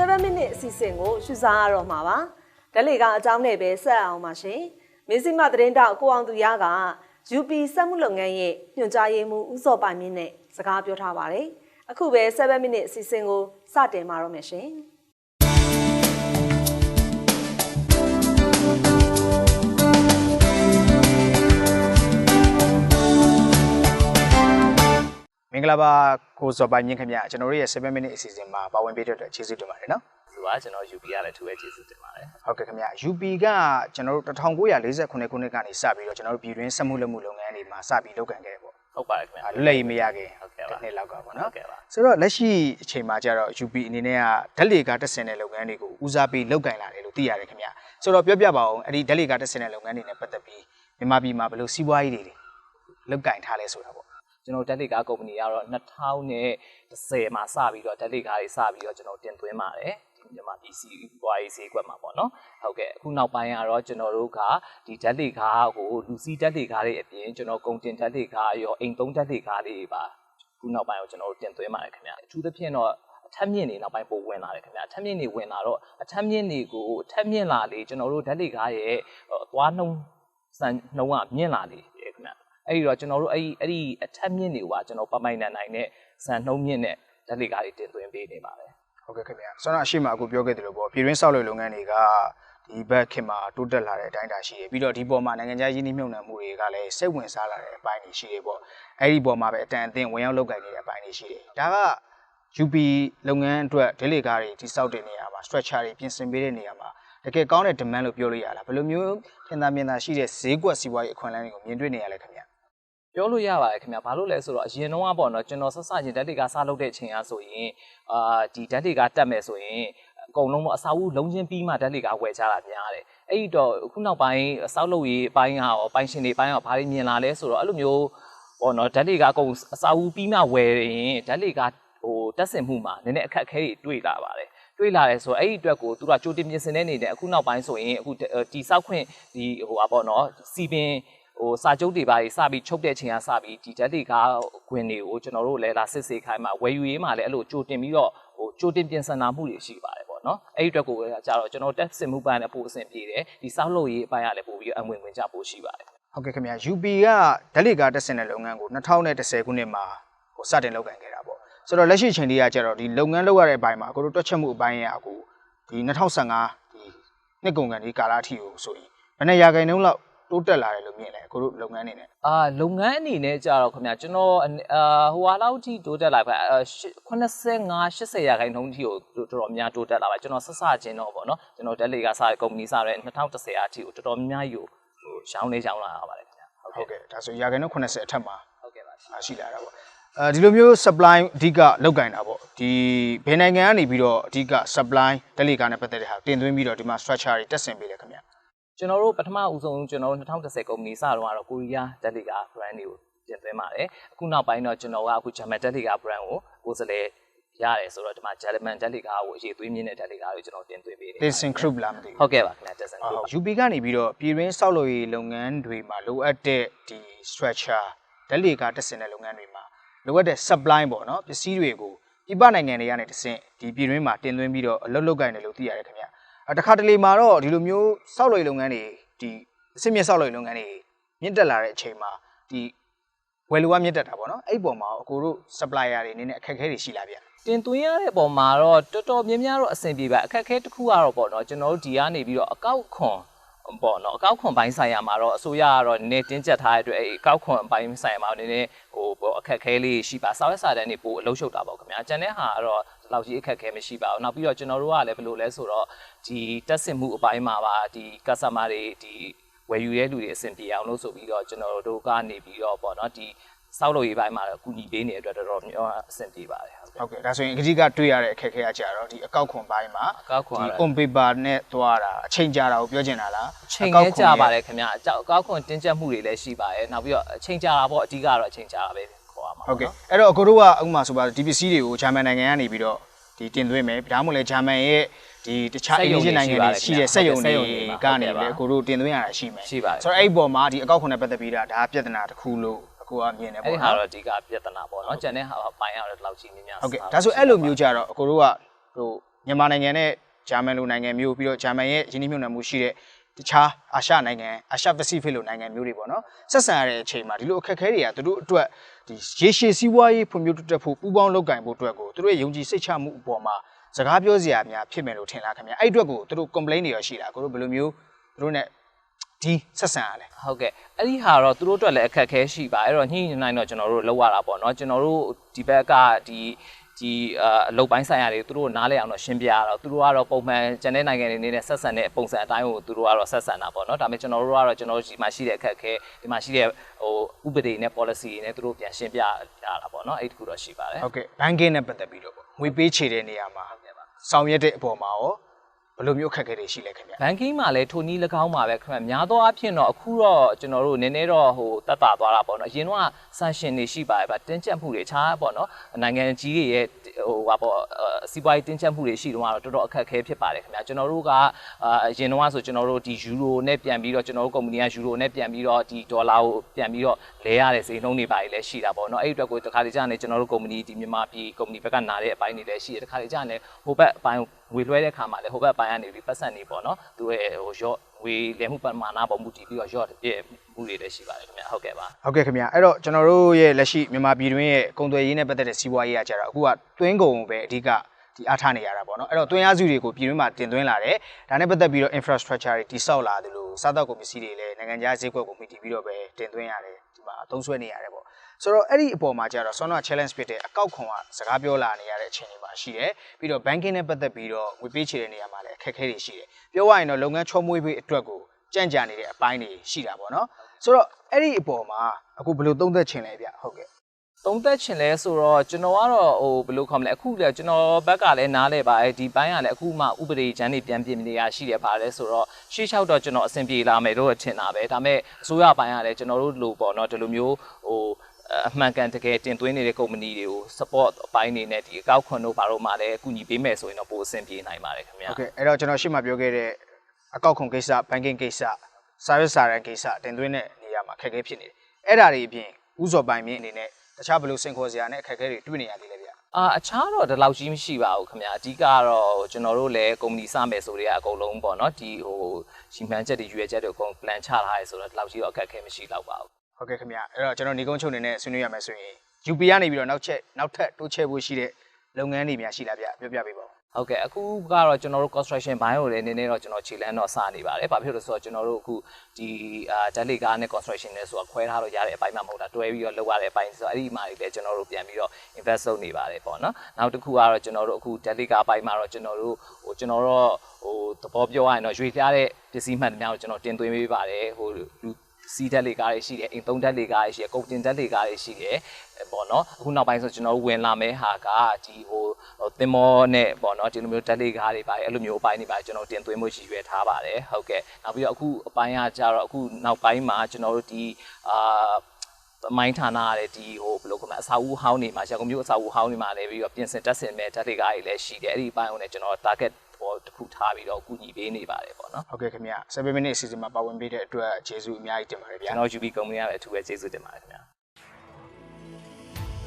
7 minute အစီအစဉ်ကိုရှုစားရတော့မှာပါဓလေကအကြောင်းနဲ့ပဲဆက်အောင်ပါရှင်မင်းစိမသတင်းတောက်ကိုအောင်သူရက UP စက်မှုလုပ်ငန်းရဲ့ညွှန်ကြားရေးမှူးဦးစောပိုင်မြင့်နဲ့စကားပြောထားပါတယ်အခုပဲ7 minute အစီအစဉ်ကိုစတင်ပါတော့မယ်ရှင် င်္ဂလာပါကိုစောပိုင်မြင့်ခင်ဗျာကျွန်တော်တို့ရဲ့7 minute အစီအစဉ်မှာပါဝင်ပေးတဲ့အတွက်ကျေးဇူးတင်ပါတယ်နော်သူကကျွန်တော် UP ကလည်းသူပဲကျေးဇူးတင်ပါတယ်ဟုတ်ကဲ့ခင်ဗျာ UP ကကျွန်တော်တို့1948ခုနှစ်ကနေစပြီးတော့ကျွန်တော်တို့ပြည်တွင်းစက်မှုလက်မှုလုပ်ငန်းတွေမှာစပြီးလုပ်ကံခဲ့တယ်ပေါ့ဟုတ်ပါတယ်ခင်ဗျာလွတ်လပ်ရေးမရခင်ဟုတ်ကဲ့ပါတစ်နှစ်လောက်ကပေါ့ဟုနော်တ်ကဲ့ပါဆိုတော့လက်ရှိအချိန်မှာကျတော့ UP အနေနဲ့ကဓာတ်လေကာတက်ဆင်တဲ့လုပ်ငန်းတွေကိုဦးစားပေးလုပ်ကင်လာတယ်လို့သိရတယ်ခင်ဗျာဆိုတော့ပြောပြပါအောင်အဲ့ဒီဓာတ်လေကာတက်ဆင်တဲ့လုပ်ငန်းတွေနဲ့ပတ်သက်ပြီးမြန်မာပြည်မှာဘယ်လိုစီးပွားရေးတွေလုပ်ကင်ထားလဲဆိုတာပေါ့ ကျွန်တော်တက်လီကာကုမ္ပဏီကတော့2010မှာစပြီးတော့တက်လီကာတွေစပြီးတော့ကျွန်တော်တင်သွင်းပါတယ်ဒီမြန်မာပြည်စီပွားရေးဈေးကွက်မှာပေါ့နော်ဟုတ်ကဲ့အခုနောက်ပိုင်းကတော့ကျွန်တော်တို့ကဒီဓာတ်လေကားကိုလူစီဓာတ်လေကားတွေအပြင်ကျွန်တော်ကုန်တင်ဓာတ်လေကားရောအိမ်သုံးဓာတ်လေကားတွေပါအခုနောက်ပိုင်းကိုကျွန်တော်တို့တင်သွင်းပါတယ်ခင်ဗျာအထူးသဖြင့်တော့အထက်မြင့်နေနောက်ပိုင်းပိုဝင်လာတယ်ခင်ဗျာအထက်မြင့်နေဝင်လာတော့အထက်မြင့်နေကိုအထက်မြင့်လာလေကျွန်တော်တို့ဓာတ်လေကားရဲ့ဟိုအသွားနှုံးစံနှုံးကမြင့်လာလေခင်ဗျာ အဲ့ဒီတော့ကျွန်တော်တို့အဲ့ဒီအဲ့ဒီအထက်မြင့်တွေကကျွန်တော်ပပိုင်နိုင်နိုင်နဲ့ဇန်နှုံးမြင့်နဲ့ဓာတ်လေကားတွေတင်သွင်းပေးနေပါတယ်ဟုတ်ကဲ့ခင်ဗျာဆိုတော့အရှိမအခုပြောခဲ့တယ်လို့ပေါ့ပြည်တွင်းဆောက်လုပ်လုပ်ငန်းတွေကဒီဘက်ခင်မှာတိုးတက်လာတဲ့အတိုင်းအတာရှိတယ်ပြီးတော့ဒီပေါ်မှာနိုင်ငံခြားရင်းနှီးမြှုပ်နှံမှုတွေကလည်းစိတ်ဝင်စားလာတဲ့အပိုင်းတွေရှိတယ်ပေါ့အဲ့ဒီပေါ်မှာပဲအတန်အသင့်ဝင်ရောက်လုပ်ကိုင်နေတဲ့အပိုင်းတွေရှိတယ်ဒါက UP လုပ်ငန်းအတွက်ဒလိကားတွေတိစောက်တဲ့နေရာမှာ structure တွေပြင်ဆင်ပေးတဲ့နေရာမှာတကယ်ကောင်းတဲ့ demand လို့ပြောလို့ရလားဘယ်လိုမျိုးထင်သာမြင်သာရှိတဲ့ဈေးကွက်စီးပွားရေးအခွင့်အလမ်းတွေကိုမြင်တွေ့နေရလဲခင်ဗျာ ပြောလို့ရပါတယ်ခင်ဗျာဘာလို့လဲဆိုတော့အရင်တော့ကပေါ့နော်ကျွန်တော်ဆက်စချင်းဓာတ်လေကားစလုပ်တဲ့အချိန်အားဆိုရင်အာဒီဓာတ်လေကားတက်မယ်ဆိုရင်အကုန်လုံးပေါ့အစာအုပ်လုံးချင်းပြီးမှဓာတ်လေကားဝယ်ကြတာများတယ်အဲ့ဒီတော့အခုနောက်ပိုင်းစောက်လုပ်ရေးအပိုင်းဟာရောပိုင်ရှင်တွေပိုင်းဟာဘာတွေမြင်လာလဲဆိုတော့အဲ့လိုမျိုးပေါ့နော်ဓာတ်လေကားအကုန်အစာအုပ်ပြီးမှဝယ်ရင်ဓာတ်လေကားဟိုတက်ဆင်မှုမှာနည်းနည်းအခက်အခဲတွေတွေ့လာပါတယ်တွေ့လာတယ်ဆိုတော့အဲ့ဒီအတွက်ကိုသူကကြိုတင်ပြင်ဆင်တဲ့အနေနဲ့အခုနောက်ပိုင်းဆိုရင်အခုတီဆောက်ခွင့်ဒီဟိုပါပေါ့နော်စီပင် ဟိုစာချုပ်တွေပါစပြီးချုပ်တဲ့ချိန်ကစပြီးဒီဓာတ်တွေကားခွင်တွေကိုကျွန်တော်တို့လည်းလာစစ်ဆေးခိုင်းမှာဝယ်ယူရေးမှာလည်းအဲ့လိုကြိုတင်ပြီးတော့ဟိုကြိုတင်ပြင်ဆင်တာမှုတွေရှိပါတယ်ပေါ့နော်အဲ့ဒီအတွက်ကိုကြတော့ကျွန်တော်တက်ဆင်မှုပိုင်းနဲ့ပို့အဆင်ပြေတယ်ဒီစောက်လို့ရေးအပိုင်းကလည်းပို့ပြီးအဝင်ဝင်ကြပို့ရှိပါတယ်ဟုတ်ကဲ့ခင်ဗျာ UP ကဓလိကာတက်ဆင်တဲ့လုပ်ငန်းကို2010ခုနှစ်မှာဟိုစတင်လုပ်ကိုင်ခဲ့တာပေါ့ဆိုတော့လက်ရှိအချိန်လေးကကျတော့ဒီလုပ်ငန်းလုပ်ရတဲ့အပိုင်းမှာအခုတို့တွက်ချက်မှုအပိုင်းရအခုဒီ2015ဒီနှစ်ကုန်ကန်ဒီကာလအထိကိုဆိုရင်ဘယ်နဲ့ရာခိုင်နှုန်းလောက် တိုးတက်လာတယ်လို့မြင်လဲအခုတို့လုပ်ငန်းအနေနဲ့အာလုပ်ငန်းအနေနဲ့ကြတော့ခင်ဗျာကျွန်တော်အာဟိုဟာလောက်ထိတိုးတက်လာပါ85 80ရာခိုင်နှုန်းထိကိုတော်တော်များတိုးတက်လာပါကျွန်တော်ဆက်စချင်းတော့ပေါ့နော်ကျွန်တော်တက်လေကစားကုမ္ပဏီစားတဲ့2010အထိကိုတော်တော်များယူဟိုရှောင်းလေးရှောင်းလာရပါတယ်ခင်ဗျာဟုတ်ကဲ့ဒါဆိုရာခိုင်နှုန်း80အထက်မှာဟုတ်ကဲ့ပါအာရှိလာတာပေါ့အဲဒီလိုမျိုး supply အဓိကလောက်ကင်တာပေါ့ဒီဘယ်နိုင်ငံကနေပြီးတော့အဓိက supply ဓလိကာနဲ့ပတ်သက်တဲ့ဟာတင်သွင်းပြီးတော့ဒီမှာ structure တွေတက်ဆင်ပေးတယ်ခင်ဗျာ ကျွန်တော်တို့ပထမဦးဆုံးကျွန်တော်တို့2010ကုမ္ပဏီစတော့ကတော့ကိုရီးယားတက်လေက brand တွေကိုတင်သွင်းပါတယ်အခုနောက်ပိုင်းတော့ကျွန်တော်ကအခုဂျမန်တက်လေက brand ကိုကိုယ်စလဲရတယ်ဆိုတော့ဒီမှာ German တက်လေကကိုအရေးသွေးမြင့်တဲ့တက်လေကကိုကျွန်တော်တင်သွင်းပေးတယ် Listen group လားမသိဘူးဟုတ်ကဲ့ပါခင်ဗျာတက်ဆန်ဟုတ် UP ကနေပြီးတော့ပြည်တွင်းဆောက်လုပ်ရေးလုပ်ငန်းတွေမှာလိုအပ်တဲ့ဒီ structure ဓလေကာတက်ဆင်တဲ့လုပ်ငန်းတွေမှာလိုအပ်တဲ့ supply ပေါ့နော်ပစ္စည်းတွေကိုပြည်ပနိုင်ငံတွေကနေတဆင့်ဒီပြည်တွင်းမှာတင်သွင်းပြီးတော့အလုပ်လုပ်ကိုင်တယ်လို့သိရတယ်ခင်ဗျအဲ တခါတလေမှာတော့ဒီလိုမျိုးဆောက်လုပ်ရေးလုပ်ငန်းတွေဒီအစစ်မြစ်ဆောက်လုပ်ရေးလုပ်ငန်းတွေမြင့်တက်လာတဲ့အချိန်မှာဒီဝယ်လူကမြင့်တက်တာပေါ့နော်အဲ့ဒီပုံမှာအကိုတို့ supplier တွေအနေနဲ့အခက်အခဲတွေရှိလာဗျတင်သွင်းရတဲ့ပုံမှာတော့တော်တော်များများတော့အဆင်ပြေပါအခက်အခဲတစ်ခုကတော့ပေါ့နော်ကျွန်တော်တို့ဒီကနေပြီးတော့အကောက်ခွန် ပေါ့နော်အကောက်ခွန်ပိုင်းဆိုင်ရာမှာတော့အစိုးရကတော့နည်းနည်းတင်းကျပ်ထားတဲ့အတွက်အဲ့အကောက်ခွန်ပိုင်းဆိုင်ရာမှာနည်းနည်းဟိုပေါ့အခက်အခဲလေးရှိပါစာရွက်စာတမ်းတွေပို့အလုပ်ရှုပ်တာပေါ့ခင်ဗျာကျန်တဲ့ဟာကတော့ဒီလောက်ကြီးအခက်အခဲမရှိပါဘူးနောက်ပြီးတော့ကျွန်တော်တို့ကလည်းဘယ်လိုလဲဆိုတော့ဒီတက်ဆင်မှုအပိုင်းမှာပါဒီ customer တွေဒီဝယ်ယူရဲလူတွေအဆင်ပြေအောင်လို့ဆိုပြီးတော့ကျွန်တော်တို့ကနေပြီးတော့ပေါ့နော်ဒီ စောက်လို့ရေးပိုင်းမှာတော့ကူညီပေးနေတဲ့အတွက်တော်တော်များအဆင်ပြေပါတယ်ဟုတ်ကဲ့ဟုတ်ကဲ့ဒါဆိုရင်အဓိကတွေ့ရတဲ့အခက်အခဲကကြတော့ဒီအကောက်ခွန်ပိုင်းမှာအကောက်ခွန်ဒီကတော့ on paper နဲ့သွားတာအချိန်ကြာတာကိုပြောချင်တာလားချိန်လဲကြာပါတယ်ခင်ဗျအကြောက်အကောက်ခွန်တင်းကျပ်မှုတွေလည်းရှိပါတယ်နောက်ပြီးတော့အချိန်ကြာတာပေါ့အဓိကတော့အချိန်ကြာတာပဲခေါ်ရမှာဟုတ်ကဲ့အဲ့တော့အကိုတို့ကဥပမာဆိုပါဒီပစ္စည်းတွေကိုဂျာမန်နိုင်ငံကနေပြီးတော့ဒီတင်သွင်းမယ်ဒါမှမဟုတ်လဲဂျာမန်ရဲ့ဒီတခြားအိန္ဒိယနိုင်ငံတွေရှိတဲ့စက်ရုံတွေကနေလည်းအကိုတို့တင်သွင်းရတာရှိမယ်ရှိပါတယ်ဆိုတော့အဲ့ဒီပေါ်မှာဒီအကောက်ခွန်နဲ့ပတ်သက်ပြီးတာဒါပြဿနာတစ်ခုလို့အ ကိုကမြင်တယ်အဲ့ပေါ့ဒီဟာနော်တော့အဓိကပြဿနာပေါ့နော်ကျန်တဲ့ဟာပိုင်းရတော့ဒီလောက်ကြီးများများဟုတ်ကဲ့ဒါဆိုအဲ့လိုမျိုးကြတော့အကိုတို့ကဟိုမြန်မာနိုင်ငံနဲ့ဂျာမန်လိုနိုင်ငံမျိုးပြီးတော့ဂျာမန်ရဲ့ယင်းနှိမ့်မြုပ်နှံမှုရှိတဲ့တခြားအာရှနိုင်ငံအာရှပစိဖိတ်လိုနိုင်ငံမျိုးတွေပေါ့နော်ဆက်ဆံရတဲ့အချိန်မှာဒီလိုအခက်အခဲတွေကသူတို့အတွက်ဒီရေရှည်စည်းဝါးရေးဖွံ့ဖြိုးတိုးတက်ဖို့ပူးပေါင်းလုပ်ကင်ဖို့အတွက်ကိုသူတို့ရဲ့ယုံကြည်စိတ်ချမှုအပေါ်မှာစကားပြောစရာများဖြစ်မယ်လို့ထင်လားခင်ဗျအဲ့အတွက်ကိုသူတို့ complain တွေရရှိတာကိုတို့ဘယ်လိုမျိုးသူတို့ ਨੇ ဒီဆက်ဆံရလဲဟုတ်ကဲ့အဲ့ဒီဟာတော့သူတို့အတွက်လည်းအခက်အခဲရှိပါအဲ့တော့ညှိနေနိုင်တော့ကျွန်တော်တို့လောက်ရတာပေါ့နော်ကျွန်တော်တို့ဒီဘက်ကဒီဒီအလုပ်ပိုင်းဆိုင်ရာတွေသူတို့နားလဲအောင်တော့ရှင်းပြရတော့သူတို့ကတော့ပုံမှန်ကျန်တဲ့နိုင်ငံတွေနေနဲ့ဆက်ဆံတဲ့ပုံစံအတိုင်းကိုသူတို့ကတော့ဆက်ဆံတာပေါ့နော်ဒါပေမဲ့ကျွန်တော်တို့ကတော့ကျွန်တော်တို့ဒီမှာရှိတဲ့အခက်အခဲဒီမှာရှိတဲ့ဟိုဥပဒေနဲ့ policy တွေနဲ့သူတို့ပြန်ရှင်းပြရတာပေါ့နော်အဲ့ဒီတခုတော့ရှိပါတယ်ဟုတ်ကဲ့ banking နဲ့ပတ်သက်ပြီးတော့ပေါ့ငွေပေးချေတဲ့နေရာမှာဆောင်ရွက်တဲ့အပေါ်မှာရော ဘယ်လိုမျိုးအခက်အခဲတွေရှိလဲခင်ဗျဘန်ကင်းမှာလည်းထိုနည်း၎င်းပါပဲခင်ဗျများသောအားဖြင့်တော့အခုတော့ကျွန်တော်တို့နည်းနည်းတော့ဟိုတက်တာသွားတာပေါ့နော်အရင်တော့ဆန်ရှင်တွေရှိပါတယ်ဗျတင်းကျပ်မှုတွေခြားပေါ့နော်နိုင်ငံကြီးတွေရဲ့ ဟိုဟာပေါ့စီးပွားရေးတင်းကျပ်မှုတွေရှိတော့တော်တော်အခက်အခဲဖြစ်ပါတယ်ခင်ဗျကျွန်တော်တို့ကအရင်တော့ဆိုကျွန်တော်တို့ဒီယူရိုနဲ့ပြန်ပြီးတော့ကျွန်တော်တို့ကုမ္ပဏီကယူရိုနဲ့ပြန်ပြီးတော့ဒီဒေါ်လာကိုပြန်ပြီးတော့လဲရတဲ့ဈေးနှုန်းတွေပါလည်းရှိတာပေါ့နော်အဲ့ဒီအတွက်ကိုတခါတလေကြာနေကျွန်တော်တို့ကုမ္ပဏီဒီမြန်မာပြည်ကုမ္ပဏီဘက်ကနာတဲ့အပိုင်းတွေလည်းရှိတယ်တခါတလေကြာနေဟိုဘက်အပိုင်းငွေလွှဲတဲ့ခါမှာလည်းဟိုဘက်ပိုင်းကနေပြီးပတ်စံနေပေါ့နော်သူရဲ့ဟိုရော့ ဝေလဲမှုပမာဏပေါ်မူတည်ပြီးတော့ရော့ပြည့်မှုတွေလည်းရှိပါတယ်ခင်ဗျဟုတ်ကဲ့ပါဟုတ်ကဲ့ခင်ဗျအဲ့တော့ကျွန်တော်တို့ရဲ့လက်ရှိမြန်မာပြည်တွင်းရဲ့ကုန်သွယ်ရေးနဲ့ပတ်သက်တဲ့စီးပွားရေးကကြတော့အခုကတွင်းကုန်ပဲအဓိကဒီအားထားနေရတာပေါ့နော်အဲ့တော့တွင်းအားစုတွေကိုပြည်တွင်းမှာတင်သွင်းလာတယ်ဒါနဲ့ပတ်သက်ပြီးတော့ infrastructure တွေတိစောက်လာတယ်လို့စားသောက်ကုန်ပစ္စည်းတွေလည်းနိုင်ငံခြားဈေးကွက်ကိုမှီတည်ပြီးတော့ပဲတင်သွင်းရတယ်ဒီမှာသုံးစွဲနေရတယ်ပေါ့ ဆိုတော့အဲ့ဒီအပေါ်မှာကျတော့ဆွမ်းနာ challenge ဖြစ်တဲ့အကောက်ခွန်ကစကားပြောလာနေရတဲ့အချိန်တွေမှာရှိတယ်ပြီးတော့ banking နဲ့ပတ်သက်ပြီးတော့ငွေပေးချေတဲ့နေရာမှာလည်းအခက်အခဲတွေရှိတယ်ပြောရရင်တော့လုပ်ငန်းချောမွေးပေးအတွက်ကိုကြံ့ကြာနေတဲ့အပိုင်းတွေရှိတာပေါ့နော်ဆိုတော့အဲ့ဒီအပေါ်မှာအခုဘယ်လိုသုံးသက်ချင်လဲဗျဟုတ်ကဲ့သုံးသက်ချင်လဲဆိုတော့ကျွန်တော်ကတော့ဟိုဘယ်လိုခေါ်မလဲအခုလည်းကျွန်တော်ဘက်ကလည်းနားလဲပါတယ်ဒီပိုင်းကလည်းအခုမှဥပဒေချမ်းတွေပြန်ပြင်နေရရှိတယ်ပါတယ်ဆိုတော့ရှေ့လျှောက်တော့ကျွန်တော်အဆင်ပြေလာမယ်လို့ထင်တာပဲဒါပေမဲ့အစိုးရပိုင်းကလည်းကျွန်တော်တို့လိုပေါ့နော်ဒီလိုမျိုးဟို အမှန်ကန်တကယ်တင်သွင်းနေတဲ့ကုမ္ပဏီတွေကို support အပိုင်းနေနဲ့ဒီအကောက်ခွန်တို့ဘာတို့မှလည်းအကူအညီပေးမယ်ဆိုရင်တော့ပိုအဆင်ပြေနိုင်ပါတယ်ခင်ဗျာဟုတ်ကဲ့အဲ့တော့ကျွန်တော်ရှေ့မှာပြောခဲ့တဲ့အကောက်ခွန်ကိစ္စ banking ကိစ္စ service စာရန်ကိစ္စတင်သွင်းတဲ့နေရာမှာခက်ခဲဖြစ်နေတယ်အဲ့ဒါတွေအပြင်ဥစော်ပိုင်းမြင့်အနေနဲ့တခြားဘယ်လိုစင်ခေါ်စရာနဲ့အခက်အခဲတွေတွေ့နေရသေးလဲဗျာအာအခြားတော့ဒီလောက်ကြီးမရှိပါဘူးခင်ဗျာအဓိကတော့ကျွန်တော်တို့လည်းကုမ္ပဏီစမယ်ဆိုတဲ့အကုန်လုံးပေါ့နော်ဒီဟိုရှီမှန်ချက်တွေရွေချက်တွေအကုန် plan ချထားရဲဆိုတော့ဒီလောက်ကြီးတော့အခက်အခဲမရှိတော့ပါဘူး ဟုတ်ကဲ့ခင်ဗျအဲ့တော့ကျွန်တော်နေကုန်းချုပ်နေနဲ့ဆွေးနွေးရမယ်ဆိုရင် UP ကနေပြီးတော့နောက်ချက်နောက်ထပ်တိုးချဲ့ဖို့ရှိတဲ့လုပ်ငန်းတွေများရှိလားဗျပြောပြပေးပါဦးဟုတ်ကဲ့အခုကတော့ကျွန်တော်တို့ construction ဘိုင်းကိုလည်းနည်းနည်းတော့ကျွန်တော်ခြေလမ်းတော့စနေပါတယ်။ဘာဖြစ်လို့လဲဆိုတော့ကျွန်တော်တို့အခုဒီအာဓာတ်လေကားနဲ့ construction နဲ့ဆိုတာခွဲထားလို့ရတဲ့အပိုင်းမှမဟုတ်တာတွဲပြီးတော့လုပ်ရတဲ့အပိုင်းဆိုတော့အဲ့ဒီမှာလည်းကျွန်တော်တို့ပြန်ပြီးတော့ invest လုပ်နေပါတယ်ပေါ့နော်။နောက်တစ်ခုကတော့ကျွန်တော်တို့အခုဓာတ်လေကားပိုင်းမှာတော့ကျွန်တော်တို့ဟိုကျွန်တော်တို့ဟိုသဘောပြောရရင်တော့ရွေပြားတဲ့ပစ္စည်းမှန်များကိုကျွန်တော်တင်သွင်းပေးပါတယ်ဟိုလူ စီးဓာတ်လေကားတွေရှိတယ်အိမ်သုံးဓာတ်လေကားတွေရှိတယ်ကုန်တင်ဓာတ်လေကားတွေရှိတယ်ပေါ့နော်အခုနောက်ပိုင်းဆိုကျွန်တော်တို့ဝင်လာမယ့်ဟာကဒီဟိုသင်္ဘောနဲ့ပေါ့နော်ဒီလိုမျိုးဓာတ်လေကားတွေပါတယ်အဲ့လိုမျိုးအပိုင်းတွေပါတယ်ကျွန်တော်တင်သွင်းမှုရည်ရွယ်ထားပါတယ်ဟုတ်ကဲ့နောက်ပြီးတော့အခုအပိုင်းကကြတော့အခုနောက်ပိုင်းမှာကျွန်တော်တို့ဒီအာမိုင်းဌာနရတဲ့ဒီဟိုဘယ်လိုခေါ်မလဲအစာအုပ်ဟောင်းနေမှာရန်ကုန်မြို့အစာအုပ်ဟောင်းနေမှာလည်းပြီးတော့ပြင်ဆင်တက်ဆင်မဲ့ဓာတ်လေကားတွေလည်းရှိတယ်အဲ့ဒီအပိုင်းကိုလည်းကျွန်တော် target ပေါ်တစ်ခုထားပြီးတော့အကူအညီပေးနေပါတယ်ပေါ့နော်ဟုတ်ကဲ့ခင်ဗျ7 minute အစီအစဉ်မှာပါဝင်ပေးတဲ့အတွက်ကျေးဇူးအများကြီးတင်ပါတယ်ဗျာကျွန်တော် UB ကုမ္ပဏီကလည်းအထူးပဲကျေးဇူးတင်ပါတယ်ခင်ဗျာ